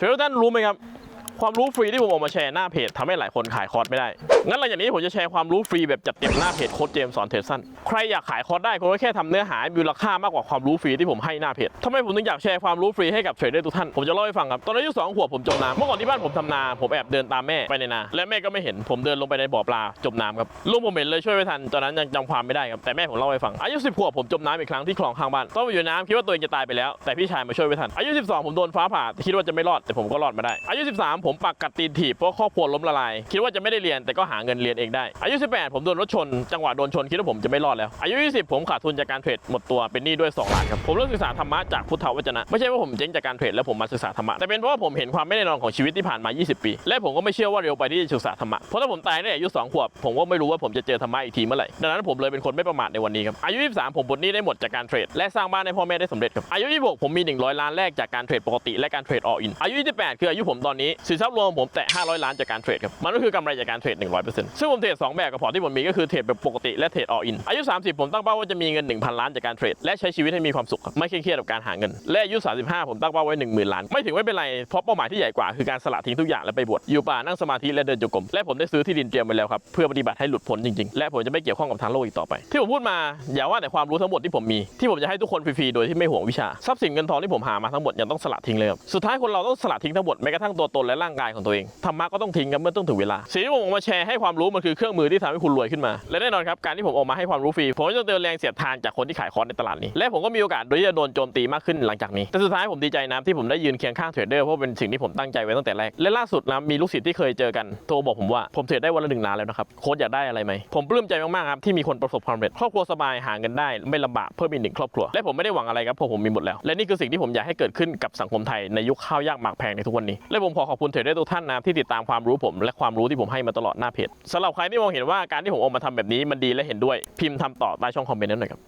เทุกท่านรู้ไหมครับ ความรู้ฟรีที่ผมออกมาแชร์หน้าเพจทำให้หลายคนขายคอร์สไม่ได้ งั้นหลังจากนี้ผมจะแชร์ความรู้ฟรีแบบจัดเต็มหน้าเพจโค้ดเจมสอนเทรดสั้น ใครอยากขายคอร์สได้คุณก็แค่ทำเนื้อหามีมูลค่ามากกว่าความรู้ฟรีที่ผมให้หน้าเพจทำไมผมถึงอยากแชร์ความรู้ฟรีให้กับเทรดเดอร์ทุกท่าน ผมจะเล่าให้ฟังครับ ตอนอายุสองขวบผมจมน้ำเมื่อก่อนที่บ้านผมทำนา ผมแอบเดินตามแม่ไปในนา และแม่ก็ไม่เห็น ผมเดินลงไปในบ่อปลาจมน้ำครับลุงผมเห็นเลยช่วยไม่ทัน ตอนนั้นยังจำความไม่ได้ครับ แต่แม่ผมเล่าให้ฟัง อายุ10ขวบผมจมน้ำอีกครั้งที่คลองข้างบ้าน ต้องอยู่น้ำคิดว่าตัวเองจะตายไปแล้ว แต่พี่ชายมาช่วยไว้ทัน อายุ 12 ผมโดนฟ้าผ่า คิดว่าจะไม่รอด แต่ผมก็รอดมาได้ อายุ 13ผมมปักกัดตีนถีบเพราะครอบครัวล้มละลาย คิดว่าจะไม่ได้เรียนแต่ก็หาเงินเรียนเองได้ อายุ 18 ผมโดนรถชน จังหวะโดนชนคิดว่าผมจะไม่รอดแล้ว อายุ 20 ผมขาดทุนจากการเทรดหมดตัวเป็นหนี้ด้วย2ล้านครับ ผมเริ่มศึกษาธรรมะจากพุทธวจนะ ไม่ใช่ว่าผมเจ๊งจากการเทรดแล้วผมมาศึกษาธรรมะ แต่เป็นเพราะว่าผมเห็นความไม่แน่นอนของชีวิตที่ผ่านมา 20 ปี และผมก็ไม่เชื่อว่าเร็วไปที่จะศึกษาธรรมะ เพราะถ้าผมตายในอายุ 2 ขวบ ผมก็ไม่รู้ว่าผมจะเจอธรรมะอีกทีเมื่อไหร่ ดังนั้นผมเลยเป็นคนไม่ประมาทในวันนี้ครับ อายุ 23 ผมปลดหนี้ได้หมดจากการเทรด และสร้างบ้านให้พ่อแม่ได้สำเร็จครับ อายุ 26 ผมมี 100 ล้านแรกจากการเทรดปกติและการเทรดออ l อินอายุ 28 คืออายุผมตอนนี้ทรัพย์รวมผมแตะ500 ล้านจากการเทรดครับ มันก็คือกำไรจากการเทรด 100%ซึ่งผมเทรด2แบบกับพอร์ตที่ผมมีก็คือเทรดแบบปกติและเทรดออินอายุ 30 ผมตั้งเป้าว่าจะมีเงิน 1,000 ล้านจากการเทรดและใช้ชีวิตให้มีความสุขไม่เครียดกับการหาเงิน และอายุ 35 ผมตั้งเป้าไว้ 10,000 ล้าน ไม่ถึงไม่เป็นไรเพราะเป้าหมายที่ใหญ่กว่าคือการสละทิ้งทุกอย่างและไปบวชอยู่ป่านั่งสมาธิและเดินจงกรมและผมได้ซื้อที่ดินเตรียมไว้แล้วครับเพื่อปฏิบัติให้หลุดพ้นจริงๆ และผมจะไม่เกี่ยวข้องกับทางโลกอีกต่อไป ที่ผมพูดมาอย่าว่าแต่ความรู้ทั้งหมดที่ผมมีที่ผมจะให้ทุกคนฟรีๆโดยที่ไม่ห่วงวิชาทรัพย์สินเงินทองที่ผมหามาทั้งหมดยังต้องสละทิ้งเลยครับสุดท้ายคนเราต้องสละทิ้งทั้งหมดแม้กระทั่งตัวตนและร่างกายของตัวเองธรรมะก็ต้องทิ้งครับเมื่อต้องถึงเวลาสิ่งที่ผมออกมาแชร์ให้ความรู้มันคือเครื่องมือที่ทำให้คุณรวยขึ้นมาและแน่นอนครับการที่ผมออกมาให้ความรู้ฟรีผมจะเจอแรงเสียดทานจากคนที่ขายคอร์สในตลาดนี้และผมก็มีโอกาสโดยที่จะโดนโจมตีมากขึ้นหลังจากนี้แต่สุดท้ายผมดีใจนะที่ผมได้ยืนเคียงข้างเทรดเดอร์เพราะเป็นสิ่งที่ผมตั้งใจไว้ตั้งแต่แรกและล่าสุดนะมีลูกศิษย์ที่เคยเจอกันโทรบอกผมว่าผมเทรดได้วันละหนึ่งล้านแล้วนะครับโค้ชอยากได้อะไรไหมผมปลื้มใจมากๆครับที่มีคนประสบความสำเร็จครอบครัวสบายหาเงินได้ไม่ลำบากเพิ่มอีกหนึ่งครอบครัวและผมไม่ได้หวังอะไรครับเพราะผมมีหมดแล้ว และนี่คือสิ่งที่ผมอยากให้เกิดขึ้นกับสังคมไทยในยุคข้าวยากหมากแพงในทุกวันนี้และผมขอขอบคุณเทรดเดอร์ทุกท่านนะที่ติดตามความรู้ผม และความรู้ที่ผมให้มาตลอดหน้าเพจสำหรับใครที่มองเห็นว่าการที่ผมออกมาทำแบบนี้มันดีและเห็นด้วยพิมพ์ทำต่อใต้ช่องคอมเมนต์นั้นหน่อยครับ